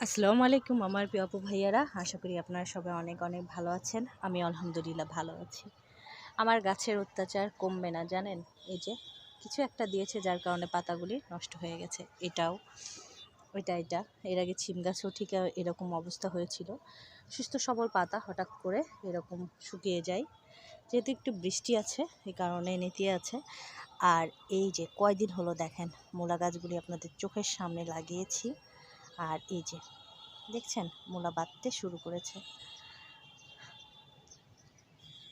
আসসালামু আলাইকুম আমার প্রিয় আপু ভাইয়ারা। আশা করি আপনারা সবাই অনেক অনেক ভালো আছেন। আমি আলহামদুলিল্লাহ ভালো আছি। আমার গাছের অত্যাচার কমবে না, জানেন? এই যে কিছু একটা দিয়েছে যার কারণে পাতাগুলি নষ্ট হয়ে গেছে। এটাও, ওইটা এটা। এর আগে ছিম গাছও ঠিক এরকম অবস্থা হয়েছিল। সুস্থ সবল পাতা হঠাৎ করে এরকম শুকিয়ে যায়। যেহেতু একটু বৃষ্টি আছে এই কারণে নেতিয়ে আছে। আর এই যে কয়দিন হলো দেখেন, মূলা গাছগুলি আপনাদের চোখের সামনে লাগিয়েছি। আর এই যে, দেখছেন? মূলা বাঁধতে শুরু করেছে।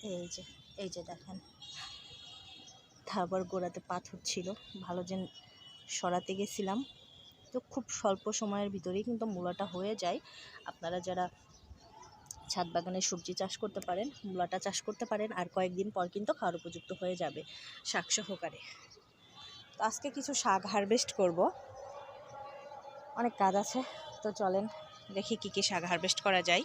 এই যে এই যে দেখেন। তারপর গোড়াতে পাথর ছিল। ভালো যে সরাতে গেছিলাম। তো খুব স্বল্প সময়ের ভিতরেই কিন্তু মূলাটা হয়ে যায়। আপনারা যারা ছাদ বাগানে সবজি চাষ করতে পারেন, মূলাটা চাষ করতে পারেন, আর কয়েকদিন পর কিন্তু খাওয়ার উপযুক্ত হয়ে যাবে শাক সহকারে। তো আজকে কিছু শাক হারভেস্ট করব। অনেক কাজ আছে, তো চলেন দেখি কী কী শাক হারভেস্ট করা যায়।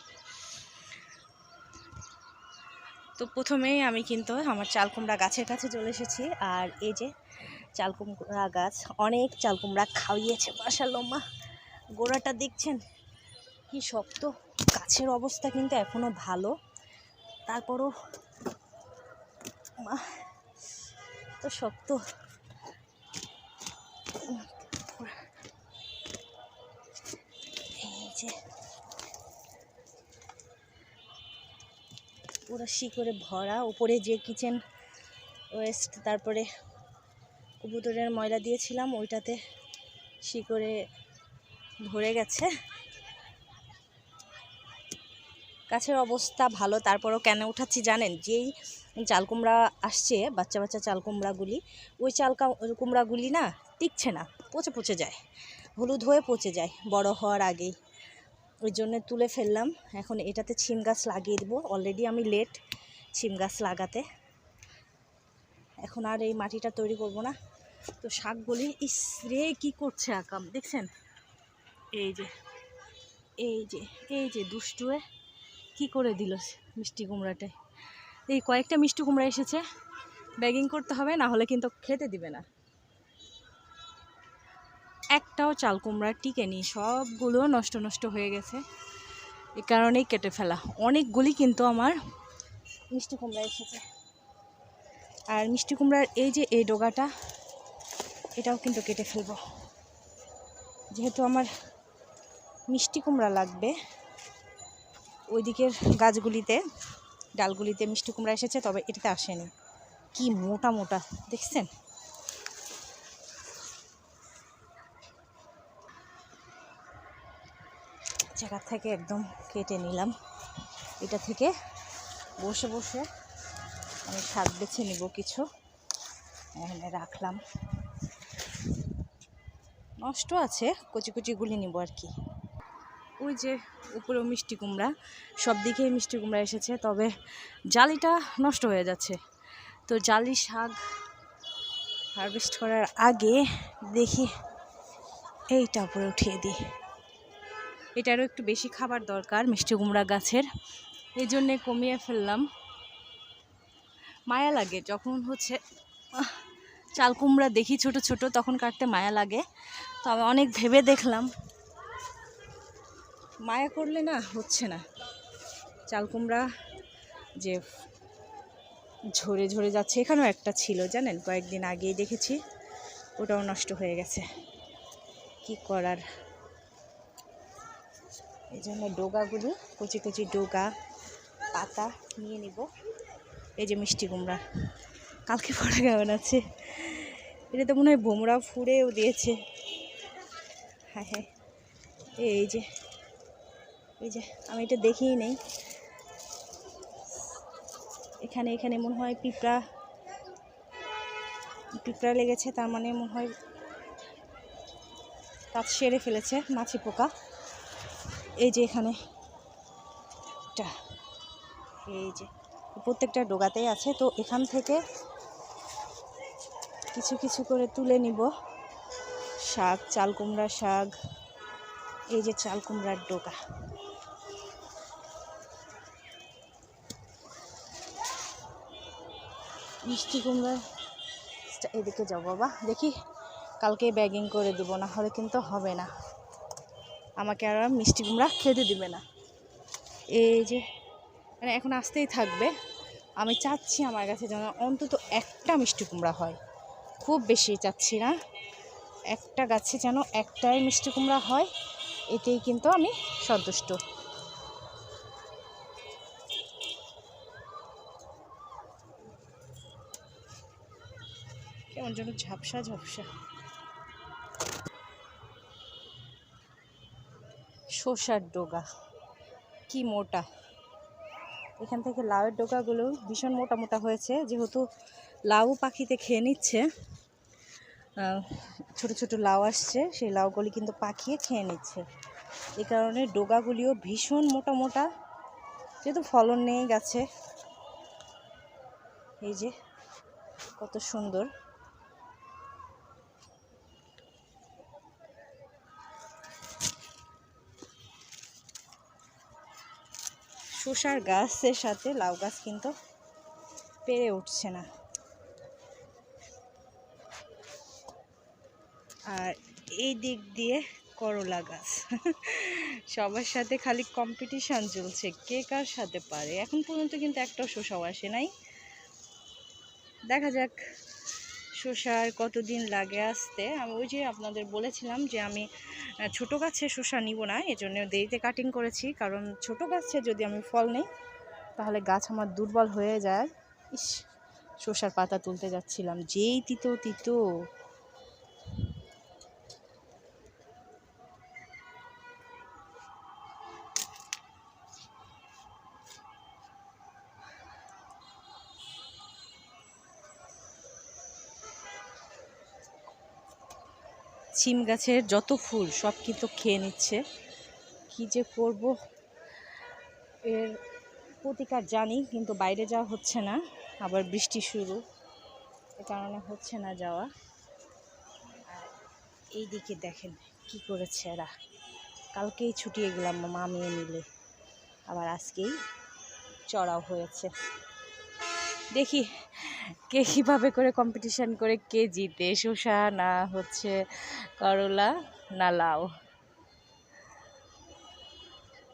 তো প্রথমেই আমি কিন্তু আমার চাল কুমড়া গাছের কাছে চলে এসেছি, আর এই যে চালকুমড়া গাছ অনেক চাল কুমড়া খাওয়িয়েছে মাসাল্লাহ গোড়াটা দেখছেন? কি শক্ত, গাছের অবস্থা কিন্তু এখনও ভালো। তারপরও, মা, তো শক্ত। যে পুরো শিকড়ে ভরা, উপরে যে কিচেন ওয়েস্ট তারপরে কবুতরের ময়লা দিয়েছিলাম, ওইটাতে শিকড়ে ভরে গেছে। গাছের অবস্থা ভালো, তারপরও কেন উঠাচ্ছি জানেন? যেই চাল কুমড়া আসছে, বাচ্চা বাচ্চা চাল কুমড়াগুলি, ওই চাল কুমড়াগুলি না টিকছে না, পচে পচে যায়, হলুদ হয়ে পচে যায়, বড় হওয়ার আগেই। ওই জন্য তুলে ফেললাম। এখন এটাতে ছিম গাছ লাগিয়ে দেবো। অলরেডি আমি লেট ছিম গাছ লাগাতে। এখন আর এই মাটিটা তৈরি করব না। তো শাকগুলি ইস রে, কী করছে আকাম, দেখছেন? এই যে এই যে এই যে দুষ্টুয়ে কি করে দিল মিষ্টি কুমড়াটায় এই কয়েকটা মিষ্টি কুমড়া এসেছে। ব্যাগিং করতে হবে, না হলে কিন্তু খেতে দিবে না। একটাও চাল কুমড়া টিকেনি, সবগুলো নষ্ট নষ্ট হয়ে গেছে। এ কারণেই কেটে ফেলা। অনেকগুলি কিন্তু আমার মিষ্টি কুমড়া এসেছে। আর মিষ্টি কুমড়ার এই যে এই ডোগাটা, এটাও কিন্তু কেটে ফেলব। যেহেতু আমার মিষ্টি কুমড়া লাগবে ওই দিকের গাছগুলিতে, ডালগুলিতে মিষ্টি কুমড়া এসেছে, তবে এটাতে আসেনি। কি মোটা মোটা, দেখছেন? জায়গা থেকে একদম কেটে নিলাম। এটা থেকে বসে বসে আমি শাক বেছে নিব কিছু। এখানে রাখলাম। নষ্ট আছে, কচি কচিগুলি নিব আর কি। ওই যে উপরেও মিষ্টি কুমড়া, সব দিকেই মিষ্টি কুমড়া এসেছে, তবে জালিটা নষ্ট হয়ে যাচ্ছে। তো জালি শাক হারভেস্ট করার আগে দেখি, এইটা উপরে উঠিয়ে দিই। এটারও একটু বেশি খাবার দরকার মিষ্টি কুমড়া গাছের। এই জন্যে কমিয়ে ফেললাম। মায়া লাগে যখন হচ্ছে চাল কুমড়া দেখি ছোট ছোট, তখন কাটতে মায়া লাগে। তবে অনেক ভেবে দেখলাম। মায়া করলে না হচ্ছে না। চাল কুমড়া যে ঝরে ঝরে যাচ্ছে, এখানেও একটা ছিল জানেন, কয়েকদিন আগেই দেখেছি। ওটাও নষ্ট হয়ে গেছে। কি করার? এই জন্য ডোগাগুলি, কচি কচি ডোগা, পাতা নিয়ে নিব। এই যে মিষ্টি কুমড়া, কালকে পড়া কেমন আছে? এটা তো মনে হয় বোমরা ফুঁড়েও দিয়েছে। হ্যাঁ হ্যাঁ। এই যে এই যে, আমি এটা দেখিই নেই। এখানে এখানে মনে হয় পিঁপড়া পিঁপড়া লেগেছে, তার মানে মনে হয় কাজ সেরে ফেলেছে, মাছি পোকা। এই যে এখানে। এই যে, প্রত্যেকটা ডোগাতেই আছে, তো এখান থেকে কিছু কিছু করে তুলে নিব। শাক, চাল কুমড়া শাক, এই যে চাল কুমড়ার ডোকা মিষ্টি কুমড়া এদিকে যাও বাবা। দেখি, কালকে ব্যাগিং করে দেবো, না হলে কিন্তু হবে না। আমাকে আর মিষ্টি কুমড়া খেতে দিবে না। এই যে মানে এখন আসতেই থাকবে। আমি চাচ্ছি আমার কাছে যেন অন্তত একটা মিষ্টি কুমড়া হয়। খুব বেশি চাচ্ছি না। একটা গাছে যেন একটাই মিষ্টি কুমড়া হয়, এতেই কিন্তু আমি সন্তুষ্ট। কেমন যেন ঝাপসা ঝাপসা। শসার ডোগা। কি মোটা। এখান থেকে লাউয়ের ডোকাগুলো ভীষণ মোটা মোটা হয়েছে, যেহেতু লাউ পাখিতে খেয়ে নিচ্ছে ছোট ছোট লাউ আসছে, সেই লাউগুলি কিন্তু পাখিয়ে খেয়ে নিচ্ছে। এই কারণে ডোগাগুলিও ভীষণ মোটা মোটা, যেহেতু ফলন নেই গাছে। এই যে, কত সুন্দর। শসার গাছের সাথে লাউ গাছ কিন্তু পেরে উঠছে না। আর এই দিক দিয়ে করলা গাছ। সবার সাথে খালি কম্পিটিশান চলছে, কে কার সাথে পারে? এখন পর্যন্ত কিন্তু একটাও শসাও আসে নাই। দেখা যাক। শসার কতদিন লাগে আসতে? আমি ওই যে আপনাদের বলেছিলাম যে আমি ছোটো ছোট গাছে শসা নিব না, এজন্য দেরিতে কাটিং করেছি। কারণ ছোট গাছে যদি আমি ফল নেই, তাহলে গাছ আমার দুর্বল হয়ে যায়। ইস, শসার পাতা তুলতে যাচ্ছিলাম। যেই তিতো তিতো। সিম গাছের যত ফুল সব কিন্তু খেয়ে নিচ্ছে। কি যে করব? এর প্রতিকার জানি, কিন্তু বাইরে যাওয়া হচ্ছে না। আবার বৃষ্টি শুরু। এ কারণে হচ্ছে না যাওয়া। এই দিকে দেখেন কি করেছে এরা। কালকেই ছুটিয়ে গেলাম মামিয়ে মিলে। আবার আজকেই চড়াও হয়েছে। দেখি কে কীভাবে করে কম্পিটিশান করে কে জিতে। শসা না হচ্ছে করলা না লাউ।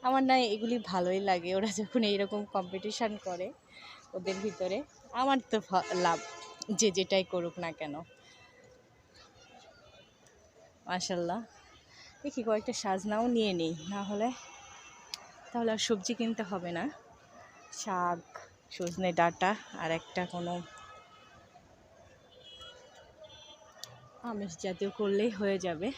আমার না এগুলি ভালোই লাগে, ওরা যখন এইরকম কম্পিটিশান করে ওদের ভিতরে, আমার তো লাভ, যে যেটাই করুক না কেন। মাশাল্লাহ। দেখি কয়েকটা সাজনাও নিয়ে নিই, না হলে তাহলে আর সবজি কিনতে হবে না। শাক সজনে ডাঁটা আর একটা কোনো আমিষ জাতীয় করলেই হয়ে যাবে।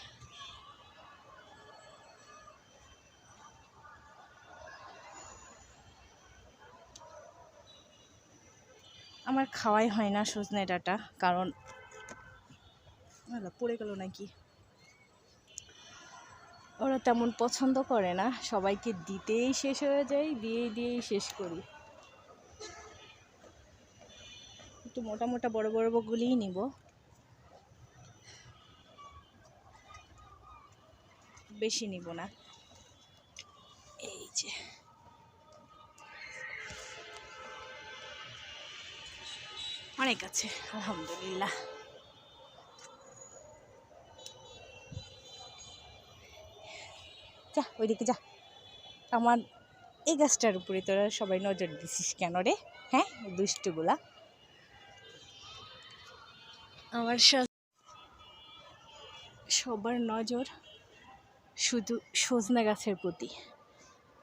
আমার খাওয়াই হয় না সজনে ডাঁটা, কারণ পড়ে গেল নাকি? ওরা তেমন পছন্দ করে না, সবাইকে দিতেই শেষ হয়ে যায়, দিয়েই দিয়েই শেষ করি। একটু মোটা মোটা বড় বড় গুলিই নিব। বেশি নিব না। এই যে। অনেক আছে, আলহামদুলিল্লাহ। যা, ওইদিকে যা। আমার এই গাছটার উপরে তোরা সবাই নজর দিছিস কেন রে? হ্যাঁ দুষ্টুগুলা। আমার সবার নজর শুধু সজনা গাছের প্রতি।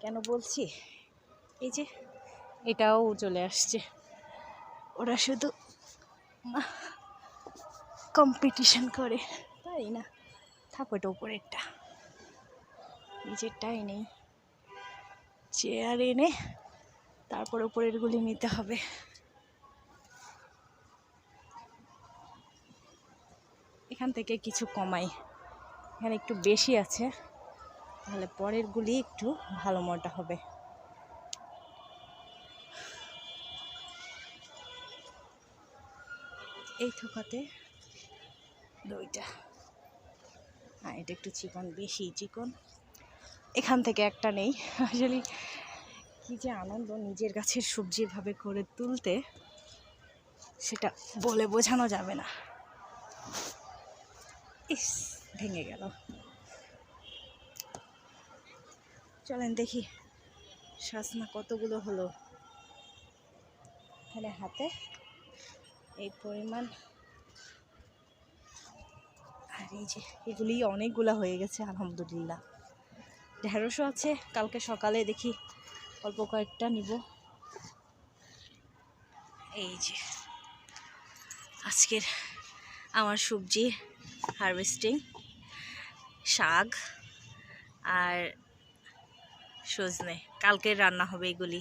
কেন বলছি? এই যে, এটাও চলে আসছে। ওরা শুধু কম্পিটিশন করে, তাই না? থাক ওটা উপরেরটা নিচেরটাই নেই চেয়ার এনে তারপর উপরেরগুলি নিতে হবে। এখান থেকে কিছু কমাই। এখানে একটু বেশি আছে। তাহলে পরেরগুলি একটু ভালো মোটা হবে। এই থোকাতে দুইটা। হ্যাঁ এটা একটু চিকন, বেশি চিকন। এখান থেকে একটা নেই। আসলে কি যে আনন্দ নিজের গাছের সবজি ভাবে করে তুলতে, সেটা বলে বোঝানো যাবে না। ইস, ভেঙে গেল। চলেন দেখি সাজনা কতগুলো হলো। এখানে হাতে এই পরিমাণ। আর এই যে এগুলি অনেকগুলা হয়ে গেছে, আলহামদুলিল্লাহ। ঢেঁড়সও আছে, কালকে সকালে দেখি অল্প কয়েকটা নিব। এই যে আজকের আমার সবজি হারভেস্টিং শাক আর সজনে। কালকের রান্না হবে এগুলি।